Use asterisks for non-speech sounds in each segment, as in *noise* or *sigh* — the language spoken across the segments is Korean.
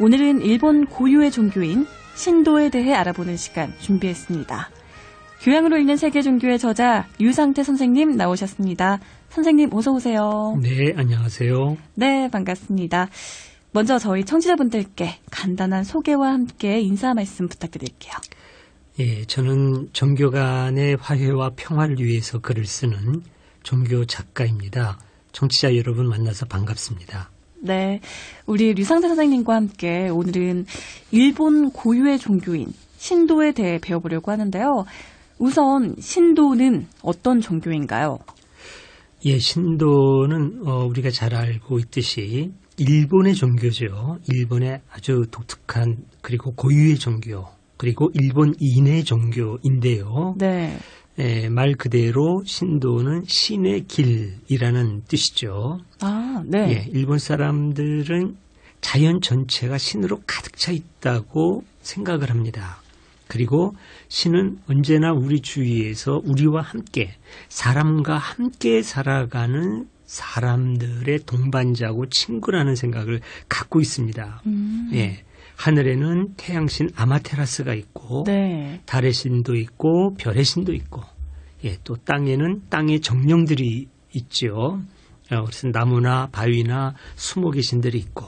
오늘은 일본 고유의 종교인 신도에 대해 알아보는 시간 준비했습니다. 교양으로 읽는 세계 종교의 저자 유상태 선생님 나오셨습니다. 선생님 어서 오세요. 네, 안녕하세요. 네, 반갑습니다. 먼저 저희 청취자분들께 간단한 소개와 함께 인사 말씀 부탁드릴게요. 예, 저는 종교 간의 화해와 평화를 위해서 글을 쓰는 종교 작가입니다. 청취자 여러분 만나서 반갑습니다. 네, 우리 류상태 선생님과 함께 오늘은 일본 고유의 종교인 신도에 대해 배워보려고 하는데요. 우선 신도는 어떤 종교인가요? 예, 신도는 어, 우리가 잘 알고 있듯이 일본의 종교죠. 일본의 아주 독특한 그리고 고유의 종교 그리고 일본인의 종교인데요. 네. 예, 말 그대로 신도는 신의 길이라는 뜻이죠. 아, 네. 예, 일본 사람들은 자연 전체가 신으로 가득 차 있다고 생각을 합니다. 그리고 신은 언제나 우리 주위에서 우리와 함께 사람과 함께 살아가는 사람들의 동반자고 친구라는 생각을 갖고 있습니다. 음, 예. 하늘에는 태양신 아마테라스가 있고 네. 달의 신도 있고 별의 신도 있고 예, 또 땅에는 땅의 정령들이 있죠. 어, 그래서 나무나 바위나 수목의 신들이 있고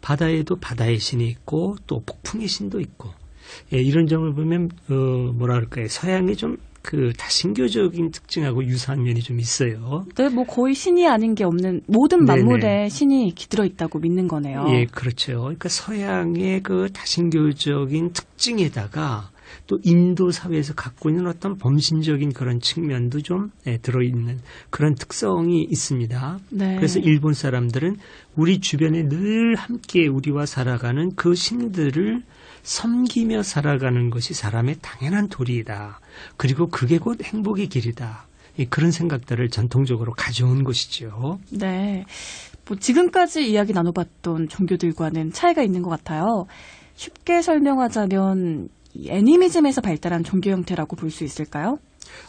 바다에도 바다의 신이 있고 또 폭풍의 신도 있고 예, 이런 점을 보면 어, 뭐라 그럴까요? 서양의 좀 그 다신교적인 특징하고 유사한 면이 좀 있어요. 네, 뭐 거의 신이 아닌 게 없는 모든 네네. 만물에 신이 기들어 있다고 믿는 거네요. 예, 그렇죠. 그러니까 서양의 그 다신교적인 특징에다가 또 인도 사회에서 갖고 있는 어떤 범신적인 그런 측면도 좀 예, 들어있는 그런 특성이 있습니다. 네. 그래서 일본 사람들은 우리 주변에 늘 함께 우리와 살아가는 그 신들을 섬기며 살아가는 것이 사람의 당연한 도리이다. 그리고 그게 곧 행복의 길이다. 예, 그런 생각들을 전통적으로 가져온 것이죠. 네. 뭐 지금까지 이야기 나눠봤던 종교들과는 차이가 있는 것 같아요. 쉽게 설명하자면 이 애니미즘에서 발달한 종교 형태라고 볼 수 있을까요?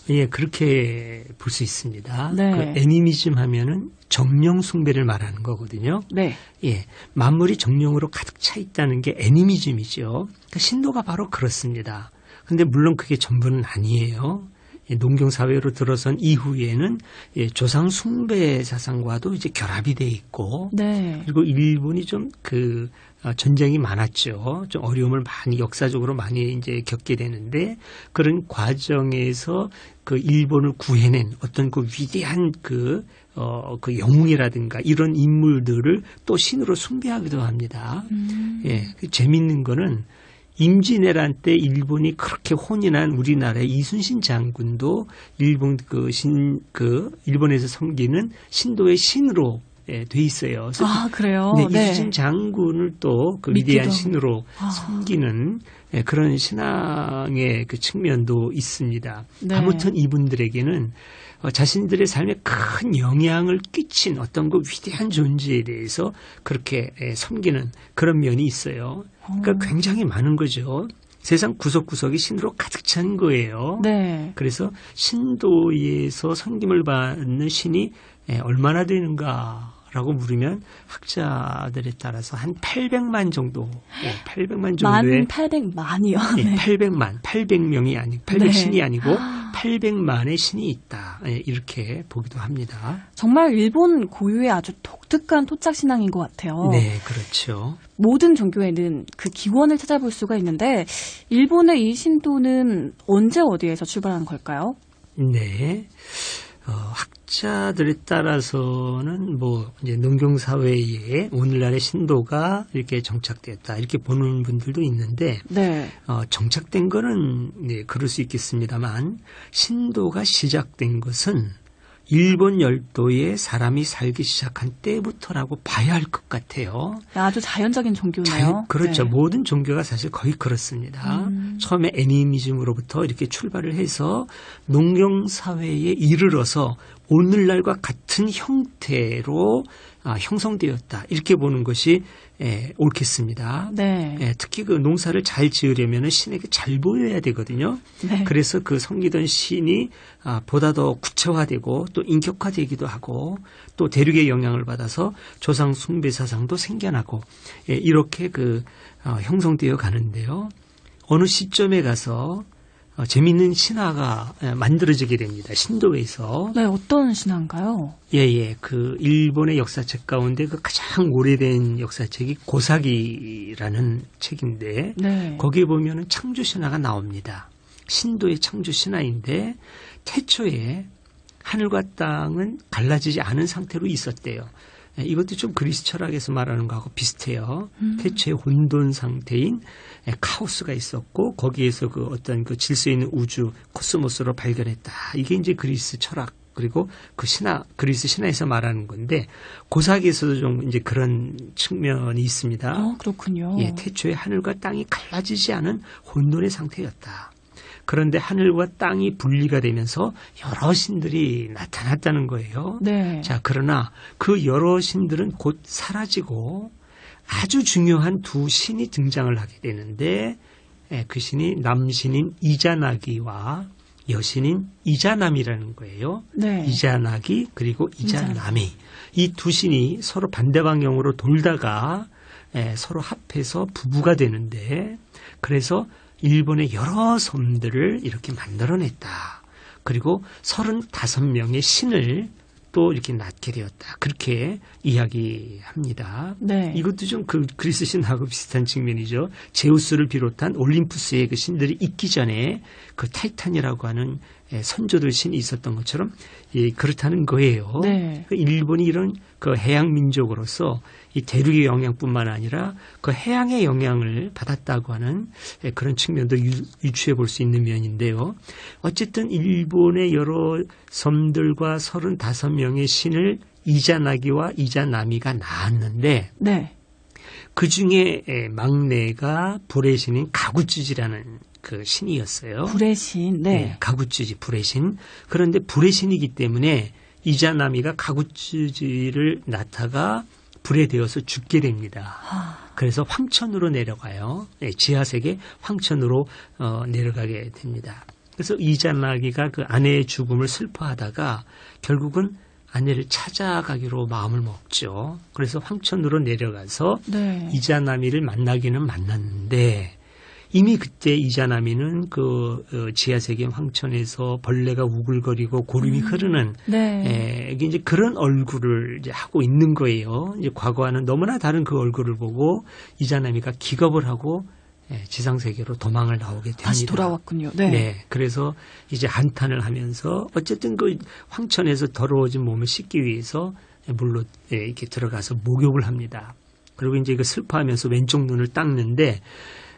예, 그렇게 볼 수 있습니다. 네. 그 애니미즘 하면은 정령 숭배를 말하는 거거든요. 네. 예, 만물이 정령으로 가득 차 있다는 게 애니미즘이죠. 그 신도가 바로 그렇습니다. 근데 물론 그게 전부는 아니에요. 예, 농경 사회로 들어선 이후에는 예, 조상 숭배 사상과도 이제 결합이 돼 있고 네. 그리고 일본이 좀 그 전쟁이 많았죠. 좀 어려움을 많이 역사적으로 많이 이제 겪게 되는데 그런 과정에서 그 일본을 구해낸 어떤 그 위대한 그 어, 그 영웅이라든가 이런 인물들을 또 신으로 숭배하기도 합니다. 음. 예, 그 재밌는 거는 임진왜란 때 일본이 그렇게 혼인한 우리나라의 이순신 장군도 일본 그 신그 일본에서 섬기는 신도의 신으로 예, 돼 있어요. 아, 그래요? 네, 네. 이순신 장군을 또그 믿기도 위대한. 신으로 아. 섬기는 예, 그런 신앙의 그 측면도 있습니다. 네. 아무튼 이분들에게는 어, 자신들의 삶에 큰 영향을 끼친 어떤 그 위대한 존재에 대해서 그렇게 예, 섬기는 그런 면이 있어요. 그러니까 어. 굉장히 많은 거죠. 세상 구석구석이 신으로 가득 찬 거예요. 네. 그래서 신도에서 섬김을 받는 신이 예, 얼마나 되는가 라고 물으면 학자들에 따라서 한 800만 정도, 예, 800만 정도의 만 800만이요. 예, 네. 800만, 800명이 아니, 800 네. 신이 아니고 800만의 신이 있다. 예, 이렇게 보기도 합니다. 정말 일본 고유의 아주 독특한 토착 신앙인 것 같아요. 네, 그렇죠. 모든 종교에는 그 기원을 찾아볼 수가 있는데 일본의 이 신도는 언제 어디에서 출발한 걸까요? 네. 어, 학 자들에 따라서는 뭐 이제 농경 사회에 오늘날의 신도가 이렇게 정착됐다 이렇게 보는 분들도 있는데 네. 어, 정착된 거는 네, 그럴 수 있겠습니다만 신도가 시작된 것은 일본 열도에 사람이 살기 시작한 때부터라고 봐야 할 것 같아요. 아주 자연적인 종교네요. 자연- 그렇죠. 네. 모든 종교가 사실 거의 그렇습니다. 음. 처음에 애니미즘으로부터 이렇게 출발을 해서 농경 사회에 이르러서 오늘날과 같은 형태로 아, 형성되었다. 이렇게 보는 것이 에, 옳겠습니다. 네. 예, 특히 그 농사를 잘 지으려면 신에게 잘 보여야 되거든요. 네. 그래서 그 섬기던 신이 아, 보다 더 구체화되고 또 인격화되기도 하고 또 대륙의 영향을 받아서 조상 숭배 사상도 생겨나고 예, 이렇게 그 어, 형성되어 가는데요. 어느 시점에 가서 어, 재미있는 신화가 예, 만들어지게 됩니다. 신도에서 네, 어떤 신화인가요? 예 예 그 일본의 역사책 가운데 그 가장 오래된 역사책이 고사기라는 책인데 네. 거기에 보면은 창조 신화가 나옵니다. 신도의 창조 신화인데 태초에 하늘과 땅은 갈라지지 않은 상태로 있었대요. 예, 이것도 좀 그리스 철학에서 말하는 거하고 비슷해요. 음. 태초에 혼돈 상태인 예, 카오스가 있었고 거기에서 그 어떤 그 질서 있는 우주 코스모스로 발견했다. 이게 이제 그리스 철학 그리고 그 신화 그리스 신화에서 말하는 건데 고사기에서도 좀 이제 그런 측면이 있습니다. 어, 그렇군요. 예, 태초에 하늘과 땅이 갈라지지 않은 혼돈의 상태였다. 그런데 하늘과 땅이 분리가 되면서 여러 신들이 나타났다는 거예요. 네. 자, 그러나 그 여러 신들은 곧 사라지고 아주 중요한 두 신이 등장을 하게 되는데 예, 그 신이 남신인 이자나기와 여신인 이자남이라는 거예요. 네. 이자나기 그리고 이자남이 이두 신이 서로 반대 방향으로 돌다가 에, 서로 합해서 부부가 되는데 그래서 일본의 여러 섬들을 이렇게 만들어냈다. 그리고 35명의 신을 또 이렇게 낳게 되었다. 그렇게 이야기합니다. 네. 이것도 좀 그 그리스 신하고 비슷한 측면이죠. 제우스를 비롯한 올림푸스의 그 신들이 있기 전에 그 타이탄이라고 하는 예, 선조들 신이 있었던 것처럼 예, 그렇다는 거예요. 네. 그 일본이 이런 그 해양 민족으로서 이 대륙의 영향뿐만 아니라 그 해양의 영향을 받았다고 하는 예, 그런 측면도 유, 유추해 볼 수 있는 면인데요. 어쨌든 일본의 여러 섬들과 35명의 신을 이자나기와 이자나미가 낳았는데 네. 그 중에 막내가 불의 신인 가구찌지라는 그 신이었어요. 불의 신. 네. 네, 가구찌지 불의 신. 그런데 불의 신이기 때문에 이자나미가 가구찌지를 낳다가 불에 되어서 죽게 됩니다. 아, 그래서 황천으로 내려가요. 네, 지하 세계 황천으로 어, 내려가게 됩니다. 그래서 이자나기가 그 아내의 죽음을 슬퍼하다가 결국은 아내를 찾아가기로 마음을 먹죠. 그래서 황천으로 내려가서 네. 이자나미를 만나기는 만났는데 이미 그때 이자나미는 그 어, 지하세계 황천에서 벌레가 우글거리고 고름이 흐르는 네. 에, 이게 이제 그런 얼굴을 이제 하고 있는 거예요. 이제 과거와는 너무나 다른 그 얼굴을 보고 이자나미가 기겁을 하고 예, 지상 세계로 도망을 나오게 됩니다. 다시 돌아왔군요. 네. 그래서 이제 한탄을 하면서 어쨌든 그 황천에서 더러워진 몸을 씻기 위해서 물로 예, 이렇게 들어가서 목욕을 합니다. 그리고 이제 그 슬퍼하면서 왼쪽 눈을 닦는데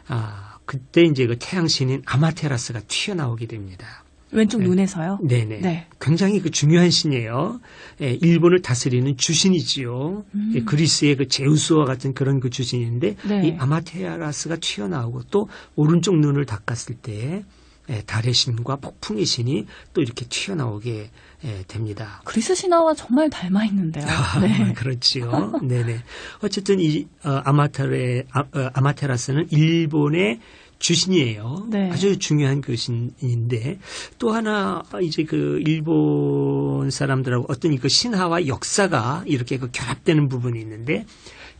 아 그때 이제 그 태양 신인 아마테라스가 튀어나오게 됩니다. 왼쪽 네. 눈에서요. 네네. 네. 굉장히 그 중요한 신이에요. 예, 일본을 다스리는 주신이지요. 음. 예, 그리스의 그 제우스와 같은 그런 그 주신인데 네. 이 아마테라스가 튀어나오고 또 오른쪽 눈을 닦았을 때 예, 달의 신과 폭풍의 신이 또 이렇게 튀어나오게 예, 됩니다. 그리스 신화와 정말 닮아 있는데요. 네. *laughs* 그렇지요. 네네. 어쨌든 이 어, 아마테레 아, 어, 아마테라스는 일본의 주신이에요. 네. 아주 중요한 그 신인데 또 하나 이제 그 일본 사람들하고 어떤 그 신화와 역사가 이렇게 그 결합되는 부분이 있는데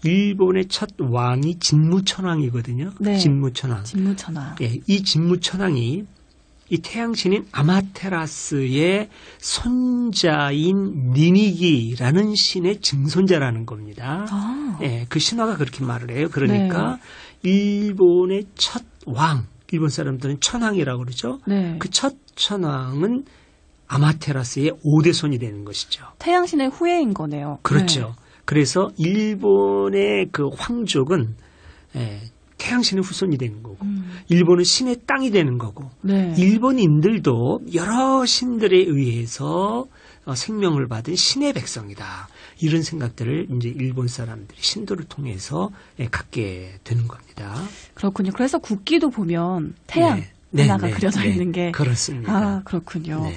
일본의 첫 왕이 진무천왕이거든요. 네. 진무천왕. 진무천하. 예, 이 진무천왕이 이 태양신인 아마테라스의 손자인 니니기라는 신의 증손자라는 겁니다. 아. 예, 그 신화가 그렇게 말을 해요. 그러니까 일본의 첫 왕, 일본 사람들은 천왕이라고 그러죠. 네. 그첫 천왕은 아마테라스의 오대손이 되는 것이죠. 태양신의 후예인 거네요. 그렇죠. 그래서 일본의 그 황족은 예, 태양신의 후손이 되는 거고, 음. 일본은 신의 땅이 되는 거고, 네. 일본인들도 여러 신들에 의해서 어, 생명을 받은 신의 백성이다. 이런 생각들을 이제 일본 사람들이 신도를 통해서 예, 갖게 되는 겁니다. 그렇군요. 그래서 국기도 보면 태양 네. 네, 하나가 네, 그려져 네. 있는 게 그렇습니다. 아, 그렇군요.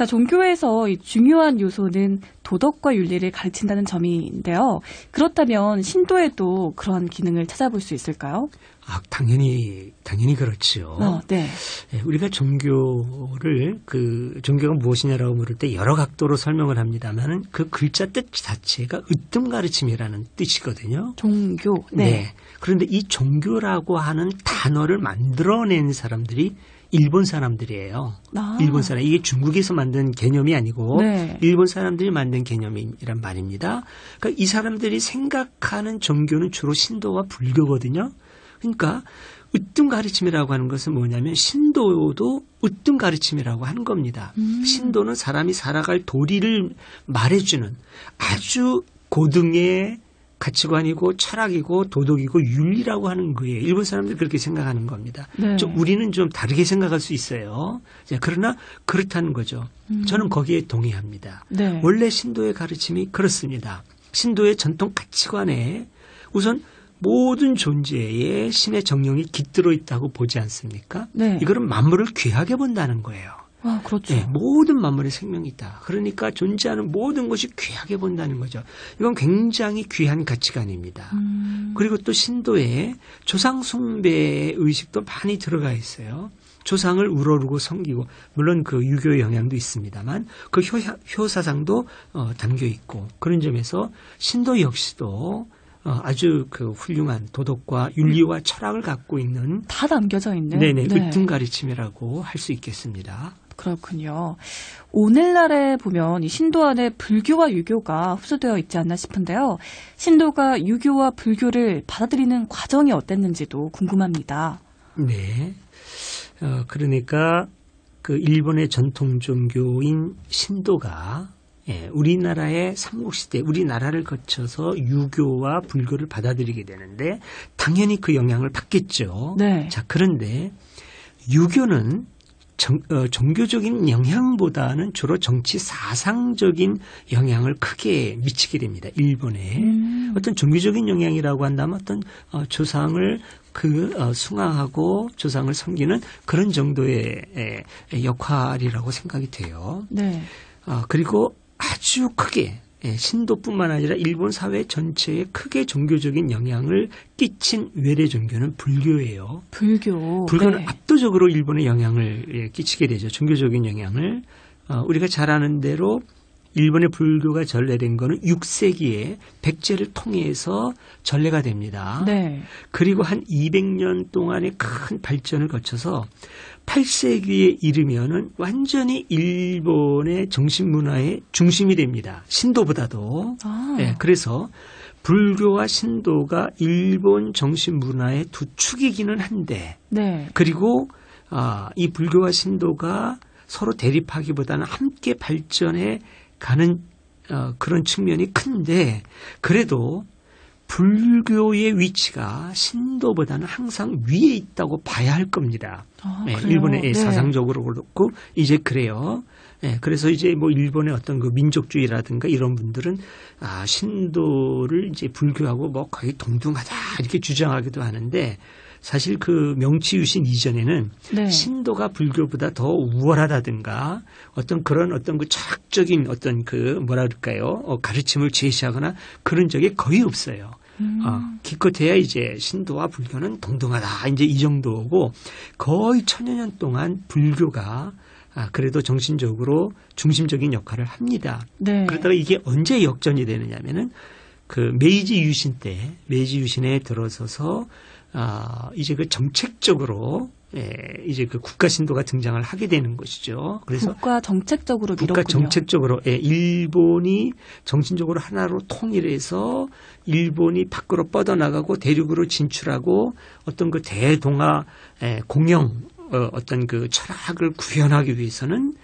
네. 자, 종교에서 이 중요한 요소는 도덕과 윤리를 가르친다는 점인데요. 그렇다면 신도에도 그런 기능을 찾아볼 수 있을까요? 아, 당연히 당연히 그렇지요. 어, 네. 예, 우리가 종교를 그 종교가 무엇이냐라고 물을 때 여러 각도로 설명을 합니다만은 그 글자 뜻 자체가 으뜸 가르침이라는 뜻이거든요. 종교. 네. 그런데 이 종교라고 하는 단어를 만들어낸 사람들이 일본 사람들이에요. 아. 일본 사람 이게 중국에서 만든 개념이 아니고 네. 일본 사람들이 만든 개념이란 말입니다. 그러니까 이 사람들이 생각하는 종교는 주로 신도와 불교거든요. 그러니까 으뜸 가르침이라고 하는 것은 뭐냐면 신도도 으뜸 가르침이라고 하는 겁니다. 음. 신도는 사람이 살아갈 도리를 말해주는 아주 고등의 가치관이고 철학이고 도덕이고 윤리라고 하는 거예요. 일본 사람들이 그렇게 생각하는 겁니다. 네. 좀 우리는 좀 다르게 생각할 수 있어요. 자, 그러나 그렇다는 거죠. 음. 저는 거기에 동의합니다. 네. 원래 신도의 가르침이 그렇습니다. 신도의 전통 가치관에 우선 모든 존재에 신의 정령이 깃들어 있다고 보지 않습니까? 네. 이거는 만물을 귀하게 본다는 거예요. 아, 그렇죠. 예, 모든 만물의 생명이 있다. 그러니까 존재하는 모든 것이 귀하게 본다는 거죠. 이건 굉장히 귀한 가치관입니다. 음. 그리고 또 신도에 조상 숭배 의식도 많이 들어가 있어요. 조상을 우러르고 섬기고 물론 그 유교 영향도 있습니다만 그 효, 효사상도 어, 담겨 있고 그런 점에서 신도 역시도 어, 아주 그 훌륭한 도덕과 윤리와 철학을 갖고 있는 다 담겨져 있는. 네네 네. 으뜸 가르침이라고 할 수 있겠습니다. 그렇군요. 오늘날에 보면 이 신도 안에 불교와 유교가 흡수되어 있지 않나 싶은데요. 신도가 유교와 불교를 받아들이는 과정이 어땠는지도 궁금합니다. 네. 어, 그러니까 그 일본의 전통 종교인 신도가 예, 우리나라의 삼국시대, 우리나라를 거쳐서 유교와 불교를 받아들이게 되는데 당연히 그 영향을 받겠죠. 네. 자, 그런데 유교는 정, 어, 종교적인 영향보다는 주로 정치 사상적인 영향을 크게 미치게 됩니다. 일본에. 음. 어떤 종교적인 영향이라고 한다면 어떤 어, 조상을 그 어, 숭앙하고 조상을 섬기는 그런 정도의 에, 에, 역할이라고 생각이 돼요. 네. 어, 그리고 아주 크게 예, 신도뿐만 아니라 일본 사회 전체에 크게 종교적인 영향을 끼친 외래 종교는 불교예요. 불교. 불교는 네. 압도적으로 일본에 영향을 예, 끼치게 되죠. 종교적인 영향을. 어, 우리가 잘 아는 대로 일본의 불교가 전래된 거는 6세기에 백제를 통해서 전래가 됩니다. 네. 그리고 한 200년 동안의 큰 발전을 거쳐서 8세기에 이르면은 완전히 일본의 정신 문화의 중심이 됩니다. 신도보다도. 아. 예, 그래서 불교와 신도가 일본 정신 문화의 두 축이기는 한데 네. 그리고 아, 이 불교와 신도가 서로 대립하기보다는 함께 발전해 가는 어, 그런 측면이 큰데 그래도 불교의 위치가 신도보다는 항상 위에 있다고 봐야 할 겁니다. 아, 예, 그래요? 일본의 네. 사상적으로 그렇고 이제 그래요. 예, 그래서 이제 뭐 일본의 어떤 그 민족주의라든가 이런 분들은 아 신도를 이제 불교하고 뭐 거의 동등하다 이렇게 주장하기도 하는데 사실 그 명치유신 이전에는 네. 신도가 불교보다 더 우월하다든가 어떤 그런 어떤 그 철학적인 어떤 그 뭐라 그럴까요 어, 가르침을 제시하거나 그런 적이 거의 없어요. 음. 어, 기껏해야 이제 신도와 불교는 동등하다 이제 이 정도고 거의 천여 년 동안 불교가 아, 그래도 정신적으로 중심적인 역할을 합니다. 네. 그러다가 이게 언제 역전이 되느냐면은 그 메이지 유신 때 메이지 유신에 들어서서 아 이제 그 정책적으로 예, 이제 그 국가 신도가 등장을 하게 되는 것이죠. 그래서 국가 정책적으로 국가 밀었군요. 정책적으로 예, 일본이 정신적으로 하나로 통일해서 일본이 밖으로 뻗어나가고 대륙으로 진출하고 어떤 그 대동아 예, 공영 어, 어떤 그 철학을 구현하기 위해서는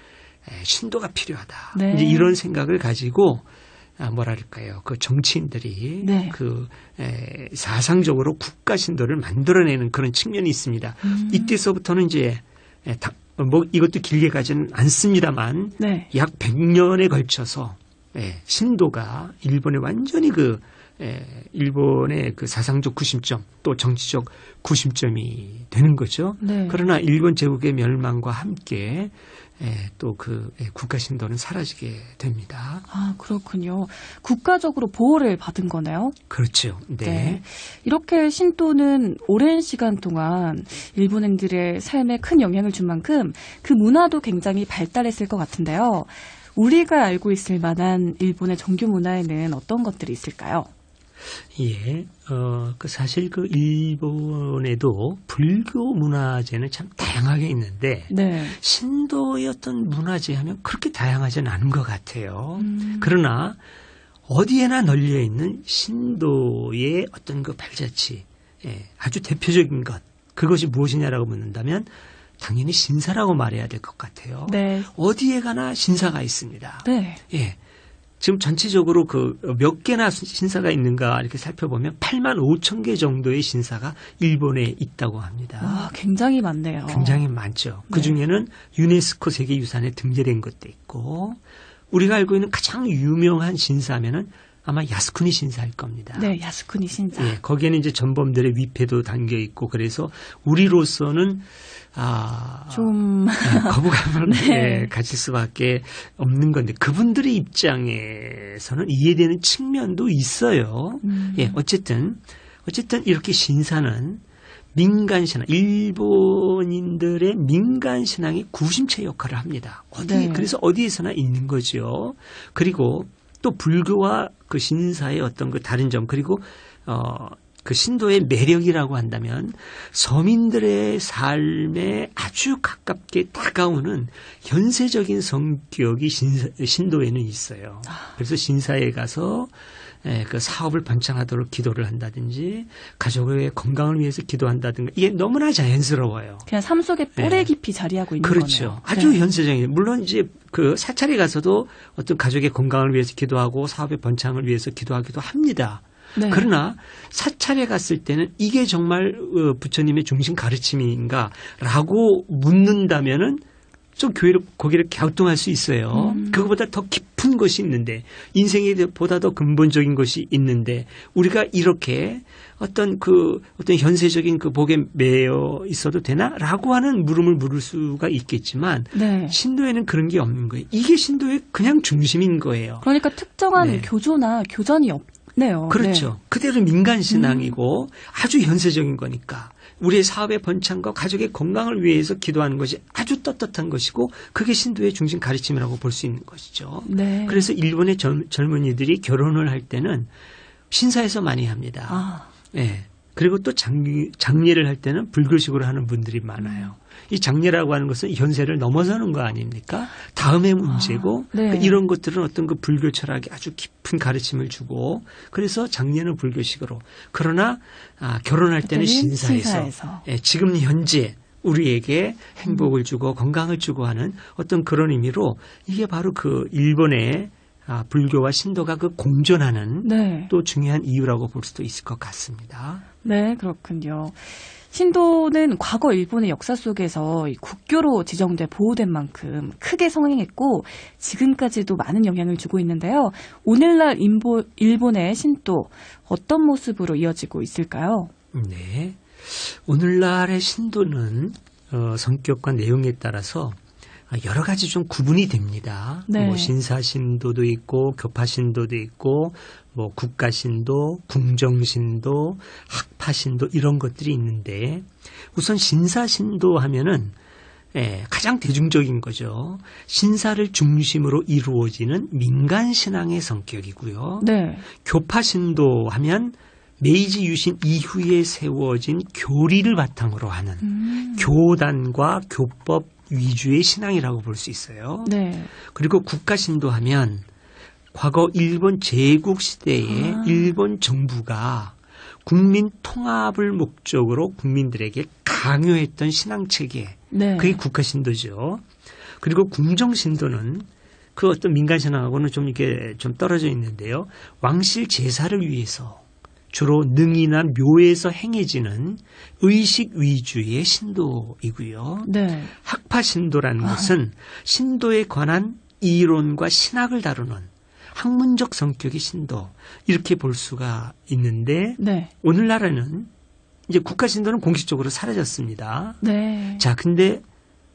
예, 신도가 필요하다. 네. 이제 이런 생각을 가지고 아, 뭐랄까요 그 정치인들이 네. 그 에, 사상적으로 국가 신도를 만들어내는 그런 측면이 있습니다. 음. 이때서부터는 이제 에, 다, 뭐 이것도 길게 가지는 않습니다만 네. 약 100년에 걸쳐서 예, 신도가 일본에 완전히 그 에, 일본의 그 사상적 구심점 또 정치적 구심점이 되는 거죠. 네. 그러나 일본 제국의 멸망과 함께 또그 국가 신도는 사라지게 됩니다. 아, 그렇군요. 국가적으로 보호를 받은 거네요. 그렇죠. 네. 네. 이렇게 신도는 오랜 시간 동안 일본인들의 삶에 큰 영향을 준 만큼 그 문화도 굉장히 발달했을 것 같은데요. 우리가 알고 있을 만한 일본의 정규 문화에는 어떤 것들이 있을까요? 예, 어, 그 사실 그 일본에도 불교 문화재는 참 다양하게 있는데 네. 신도의 어떤 문화재 하면 그렇게 다양하지는 않은 것 같아요. 음. 그러나 어디에나 널려 있는 신도의 어떤 그 발자취, 예, 아주 대표적인 것, 그것이 무엇이냐라고 묻는다면 당연히 신사라고 말해야 될 것 같아요. 네. 어디에 가나 신사가 있습니다. 네. 예. 지금 전체적으로 그 몇 개나 신사가 있는가 이렇게 살펴보면 8만 5천 개 정도의 신사가 일본에 있다고 합니다. 와, 굉장히 많네요. 굉장히 많죠. 네. 그 중에는 유네스코 세계유산에 등재된 것도 있고 우리가 알고 있는 가장 유명한 신사면은 아마 야스쿠니 신사일 겁니다. 네, 야스쿠니 신사. 예, 거기에는 이제 전범들의 위패도 담겨 있고 그래서 우리로서는 아좀 예, 거부감을 *laughs* 네. 예, 가질 수밖에 없는 건데 그분들의 입장에서는 이해되는 측면도 있어요. 음. 예, 어쨌든 어쨌든 이렇게 신사는 민간 신앙, 일본인들의 민간 신앙의 구심체 역할을 합니다. 어디 네. 그래서 어디에서나 있는 거죠. 그리고 또 불교와 그 신사의 어떤 그 다른 점 그리고 어. 그 신도의 매력이라고 한다면 서민들의 삶에 아주 가깝게 다가오는 현세적인 성격이 신도에는 있어요. 그래서 신사에 가서 예, 그 사업을 번창하도록 기도를 한다든지 가족의 건강을 위해서 기도한다든가 이게 너무나 자연스러워요. 그냥 삶 속에 뿔에 네. 깊이 자리하고 있는 그렇죠. 거네요. 아주 네. 현세적인 물론 이제 그 사찰에 가서도 어떤 가족의 건강을 위해서 기도하고 사업의 번창을 위해서 기도하기도 합니다. 네. 그러나 사찰에 갔을 때는 이게 정말 어, 부처님의 중심 가르침인가라고 묻는다면은 좀 교회를 거기를 갸우뚱할 수 있어요. 음. 그거보다 더 깊은 것이 있는데 인생에 보다 더 근본적인 것이 있는데 우리가 이렇게 어떤 그 어떤 현세적인 그 복에 매여 있어도 되나라고 하는 물음을 물을 수가 있겠지만 네. 신도에는 그런 게 없는 거예요. 이게 신도의 그냥 중심인 거예요. 그러니까 특정한 네. 교조나 교전이 없네요. 그렇죠. 그대로 민간 신앙이고 아주 현세적인 거니까 우리의 사업의 번창과 가족의 건강을 위해서 기도하는 것이 아주 떳떳한 것이고 그게 신도의 중심 가르침이라고 볼 수 있는 것이죠. 네. 네. 그래서 일본의 젊, 젊은이들이 결혼을 할 때는 신사에서 많이 합니다. 아, 예. 그리고 또 장, 장례를 할 때는 불교식으로 하는 분들이 많아요. 이 장례라고 하는 것은 현세를 넘어서는 거 아닙니까? 다음의 문제고 아, 네. 그 이런 것들은 어떤 그 불교 철학에 아주 깊은 가르침을 주고 그래서 장례는 불교식으로 그러나 아, 결혼할 때는 신사에서, 신사에서. 예, 지금 현재 우리에게 행복을 주고 건강을 주고 하는 어떤 그런 의미로 이게 바로 그 일본의 아, 불교와 신도가 그 공존하는 네. 또 중요한 이유라고 볼 수도 있을 것 같습니다. 네, 그렇군요. 신도는 과거 일본의 역사 속에서 이 국교로 지정돼 보호된 만큼 크게 성행했고 지금까지도 많은 영향을 주고 있는데요. 오늘날 인보, 일본의 신도 어떤 모습으로 이어지고 있을까요? 네. 오늘날의 신도는 어, 성격과 내용에 따라서 여러 가지 좀 구분이 됩니다. 네. 뭐 신사신도도 있고 교파신도도 있고 뭐 국가신도, 궁정신도, 학파신도 이런 것들이 있는데 우선 신사신도 하면은 예, 가장 대중적인 거죠. 신사를 중심으로 이루어지는 민간 신앙의 성격이고요. 네. 교파신도 하면 메이지 유신 이후에 세워진 교리를 바탕으로 하는 음. 교단과 교법 위주의 신앙이라고 볼 수 있어요. 네. 그리고 국가신도 하면 과거 일본 제국 시대에 아. 일본 정부가 국민 통합을 목적으로 국민들에게 강요했던 신앙 체계 네. 그게 국가신도죠. 그리고 궁정신도는 그 어떤 민간 신앙하고는 좀 이렇게 좀 떨어져 있는데요. 왕실 제사를 위해서 주로 능이나 묘에서 행해지는 의식 위주의 신도이고요. 네. 학파 신도라는 아. 것은 신도에 관한 이론과 신학을 다루는 학문적 성격의 신도 이렇게 볼 수가 있는데 네. 오늘날에는 이제 국가 신도는 공식적으로 사라졌습니다. 네. 자, 근데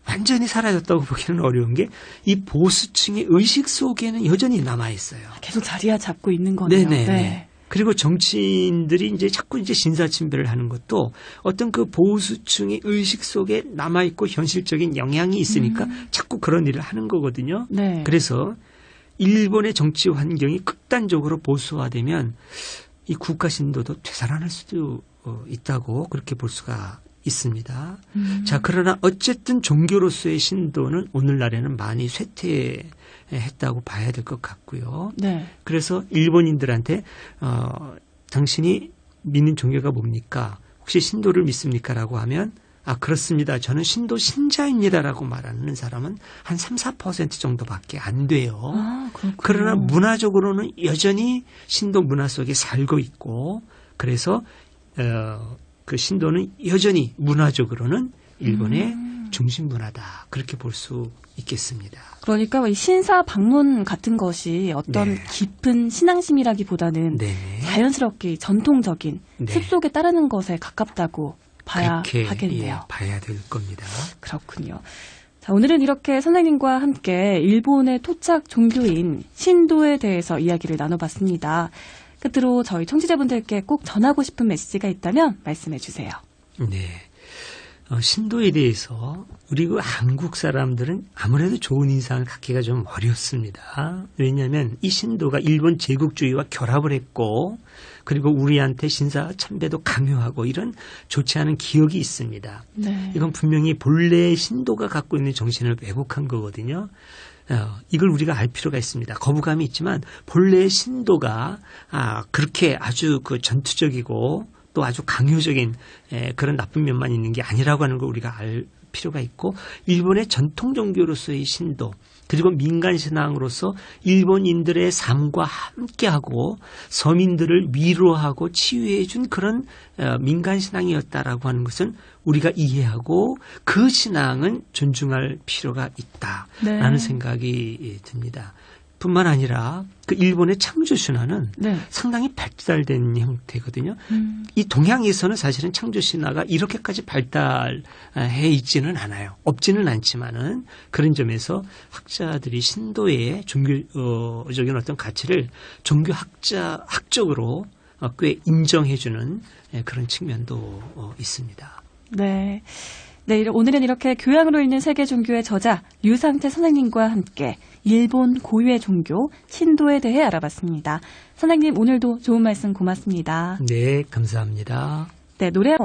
완전히 사라졌다고 보기는 어려운 게 이 보수층의 의식 속에는 여전히 남아 있어요. 계속 자리야 잡고 있는 거네요. 네네. 네. 그리고 정치인들이 이제 자꾸 이제 신사 침배를 하는 것도 어떤 그 보수층의 의식 속에 남아 있고 현실적인 영향이 있으니까 자꾸 그런 일을 하는 거거든요. 네. 그래서 일본의 정치 환경이 극단적으로 보수화되면 이 국가 신도도 되살아날 수도 어, 있다고 그렇게 볼 수가 있습니다. 음. 자, 그러나 어쨌든 종교로서의 신도는 오늘날에는 많이 쇠퇴 했다고 봐야 될 것 같고요. 네. 그래서 일본인들한테 어, 당신이 믿는 종교가 뭡니까? 혹시 신도를 믿습니까?라고 하면 아 그렇습니다. 저는 신도 신자입니다라고 말하는 사람은 한 3, 4% 정도밖에 안 돼요. 아. 그러나 문화적으로는 여전히 신도 문화 속에 살고 있고 그래서 어, 그 신도는 여전히 문화적으로는 일본의 음. 중심 문화다 그렇게 볼 수 있겠습니다. 그러니까 이 신사 방문 같은 것이 어떤 네. 깊은 신앙심이라기보다는 네. 자연스럽게 전통적인 네. 습속에 따르는 것에 가깝다고 봐야 그렇게 하겠네요. 예, 봐야 될 겁니다. 그렇군요. 자, 오늘은 이렇게 선생님과 함께 일본의 토착 종교인 신도에 대해서 이야기를 나눠봤습니다. 끝으로 저희 청취자분들께 꼭 전하고 싶은 메시지가 있다면 말씀해 주세요. 네. 어, 신도에 대해서 우리 그 한국 사람들은 아무래도 좋은 인상을 갖기가 좀 어렵습니다. 왜냐하면 이 신도가 일본 제국주의와 결합을 했고 그리고 우리한테 신사 참배도 강요하고 이런 좋지 않은 기억이 있습니다. 네. 이건 분명히 본래의 신도가 갖고 있는 정신을 왜곡한 거거든요. 어, 이걸 우리가 알 필요가 있습니다. 거부감이 있지만 본래의 신도가 아, 그렇게 아주 그 전투적이고 또 아주 강요적인 에, 그런 나쁜 면만 있는 게 아니라고 하는 걸 우리가 알 필요가 있고 일본의 전통 종교로서의 신도 그리고 민간 신앙으로서 일본인들의 삶과 함께하고 서민들을 위로하고 치유해 준 그런 어, 민간 신앙이었다라고 하는 것은 우리가 이해하고 그 신앙은 존중할 필요가 있다라는 네. 생각이 듭니다. 뿐만 아니라 그 일본의 창조 신화는 네. 상당히 발달된 형태거든요. 음, 이 동양에서는 사실은 창조 신화가 이렇게까지 발달해 있지는 않아요. 없지는 않지만은 그런 점에서 학자들이 신도의 종교적인 어떤 가치를 종교 학자 학적으로 어, 꽤 인정해주는 예, 그런 측면도 어, 있습니다. 네. 네, 오늘은 이렇게 교양으로 읽는 세계 종교의 저자 유상태 선생님과 함께 일본 고유의 종교 신도에 대해 알아봤습니다. 선생님 오늘도 좋은 말씀 고맙습니다. 네, 감사합니다. 네, 노래